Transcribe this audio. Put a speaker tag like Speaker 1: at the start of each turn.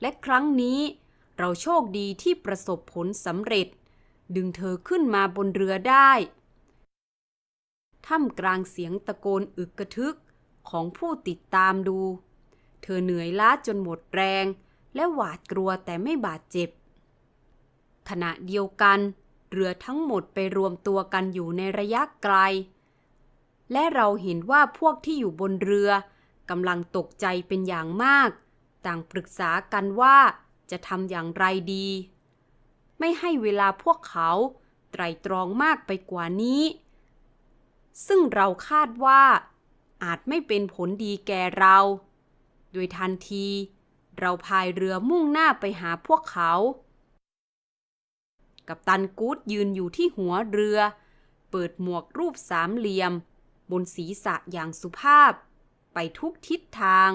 Speaker 1: และครั้งนี้เราโชคดีที่ประสบผลสำเร็จ ดึงเธอขึ้นมาบนเรือได้ท่ามกลางเสียงตะโกนอึกกระทึกของผู้ติดตามดู เธอเหนื่อยล้าจนหมดแรง และหวาดกลัวแต่ไม่บาดเจ็บ ขณะเดียวกัน เรือทั้งหมดไปรวมตัวกันอยู่ในระยะไกล และเราเห็นว่าพวกที่อยู่บนเรือกำลังตกใจเป็นอย่างมาก ต่างปรึกษากันว่าจะทำอย่างไรดี ไม่ให้เวลาพวกเขาไตรตรองมากไปกว่านี้ ซึ่งเราคาดว่าอาจไม่เป็นผลดีแก่เรา โดยทันที เราพายเรือมุ่งหน้าไปหาพวกเขา กับตันกู๊ดยืนอยู่ที่หัวเรือ เปิดหมวกรูปสามเหลี่ยม บนศีรษะอย่างสุภาพ ไปทุกทิศทาง